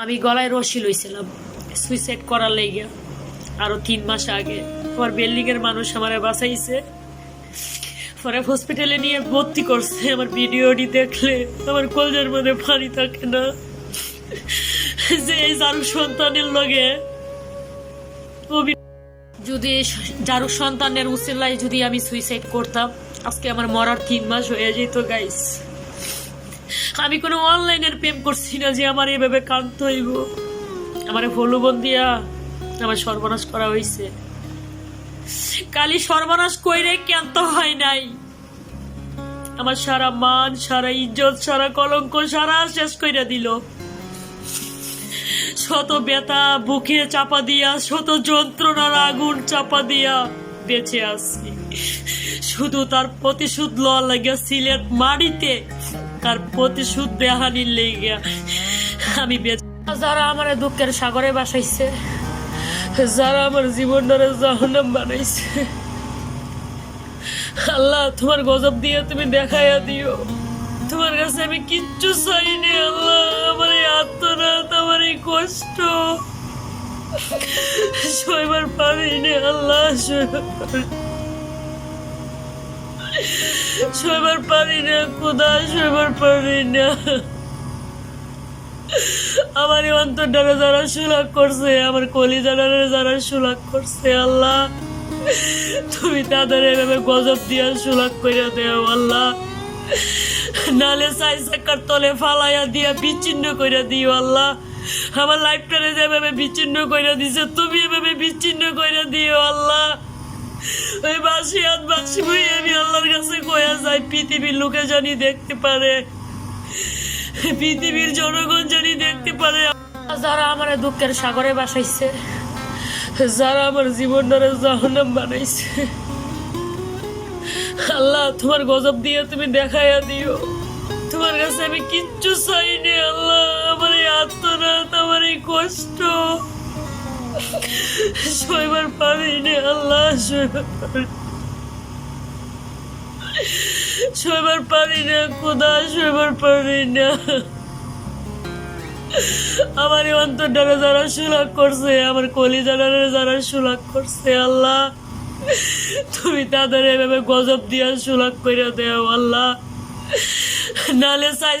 আমি গলায় রশি লইছিলাম সুইসাইড করার লেগে আরও তিন মাস আগে। আমার এর মানুষ আমার বাঁচাইছে। পরে হসপিটালে নিয়ে ভর্তি করছে। আমার ভিডিওটি দেখলে আমার কলজের মধ্যে পানি থাকে না। যে এই জারু সন্তানের লগে যদি জারু সন্তানের উচিল্লায় যদি আমি সুইসাইড করতাম, আজকে আমার মরার তিন মাস হয়ে যেত গাইস আমি কোনো অনলাইনের প্রেম করছি না যে আমার এভাবে কান্ত হইব। আমার ভলুবন দিয়া আমার সর্বনাশ করা হয়েছে কালি সর্বনাশ কইরে ক্যান্ত হয় নাই। আমার সারা মান, সারা ইজ্জত, সারা কলঙ্ক, সারা শেষ কইরা দিল। শত ব্যথা বুকে চাপা দিয়া, শত যন্ত্রণার আগুন চাপা দিয়া বেঁচে আছি। শুধু তার প্রতিশোধ লওয়ার লাগিয়া সিলেট মাটিতে তার প্রতিশোধ দেহানির লেগিয়া আমি যারা আমার দুঃখের সাগরে বাসাইছে, যারা আমার জীবনটারে জাহান্নাম বানাইছে, আল্লাহ তোমার গজব দিয়ে তুমি দেখাইয়া দিও। তোমার কাছে আমি কিচ্ছু চাইনি আল্লাহ, আমার এই আত্মনাথ আমার এই কষ্ট। সইবার পারিনি আল্লাহ, সইবার সইবার পারি না খোদা সইবার পারি না। আমার এই অন্তরটারে যারা সুলাক করছে, আমার কলিজাটারে যারা সুলাক করছে, আল্লাহ। তুমি তাদের এভাবে গজব দিয়া সুলাক কইরা দেও, আল্লাহ। নালে সাই সাকার তলে ফালাইয়া দিয়া বিচ্ছিন্ন কইরা দিও, আল্লাহ। আমার লাইফটারে যেভাবে বিচ্ছিন্ন কইরা দিছে, তুমি এভাবে বিচ্ছিন্ন কইরা দিও, আল্লাহ। ওই বাসি হাত বাসি আমি আল্লাহর কাছে কয়া যাই পৃথিবীর লোকে জানি দেখতে পারে। পৃথিবীর জনগণ জানি দেখতে পারে। যারা আমার দুঃখের সাগরে বাসাইছে, যারা আমার জীবনটারে জাহান্নাম বানাইছে। আল্লাহ, তোমার গজব দিয়ে তুমি দেখাইয়া দিও। তোমার কাছে আমি কিচ্ছু চাইনি আল্লাহ, আমার এই আত্মনাথ আমার এই কষ্ট। সইবার পারিনি, আল্লাহ সইবার পারি সইবার পারি খোদা সইবার পারি না আমার এই অন্তরটারে যারা সুলাক করছে, আমার কলিজাটারে যারা সুলাক করছে, আল্লাহ, তুমি তাদের এভাবে গজব দিয়া সুলাক করে দেও, আল্লাহ। নালে সাই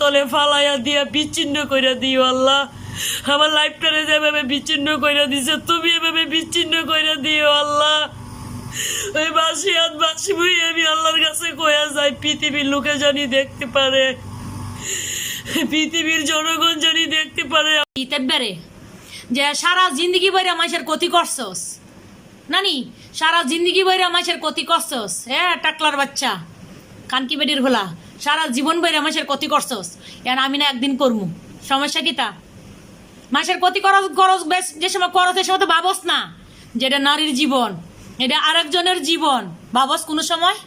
তলে ফালাইয়া দিয়া বিচ্ছিন্ন করে দিও, আল্লাহ। আমার লাইফটারে যেভাবে বিচ্ছিন্ন করে দিছে, তুমি এভাবে বিচ্ছিন্ন করে দিও আল্লাহ। ওই বাসি হাত বাসি বই আমি আল্লাহর কাছে কয়া যাই, পৃথিবীর লোকে জানি দেখতে পারে। পৃথিবীর জনগণ জানি দেখতে পারে। ইতেবারে যে সারা জিন্দগি বইরা মানুষের ক্ষতি করছস। নানি, সারা জিন্দগি বইরা মানুষের ক্ষতি করছস। হ্যাঁ টাকলার বাচ্চা। কানকি বেডির হলা? সারা জীবন বইরা মানুষের ক্ষতি করছস। এখন আমি না একদিন করমু? সমস্যা কি তা? মানুষের প্রতি করস করস বেশ, যে সময় করস সে সময় তো ভাবস না। যে এটা নারীর জীবন, এটা আরেকজনের জীবন। ভাবস কোনো সময়?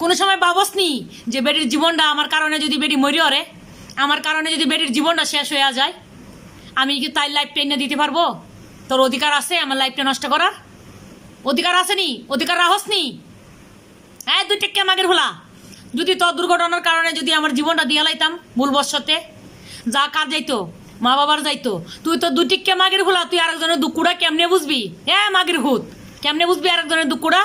কোনো সময় ভাবস নি যে বেটির জীবনটা আমার কারণে যদি বেটি মরি অরে আমার কারণে যদি বেটির জীবনটা শেষ হয়ে যায়, আমি কি তাই লাইফ টেনে দিতে পারব? তোর অধিকার আছে আমার লাইফটা নষ্ট করার? অধিকার আছে নি? অধিকার রাহস নি? হ্যাঁ দুই টেক্কে মাগের হলা। যদি তোর দুর্ঘটনার কারণে যদি আমার জীবনটা দিয়া লাইতাম ভুলবশতে যা কাজ যাইতো মা বাবার যাইতো। তুই তো দুটিকে মাগির হলা, তুই আরেকজনের দুকুড়া কেমনে বুঝবি? হ্যাঁ মাগির হুত। কেমনে বুঝবি আরেকজনের দুকুড়া?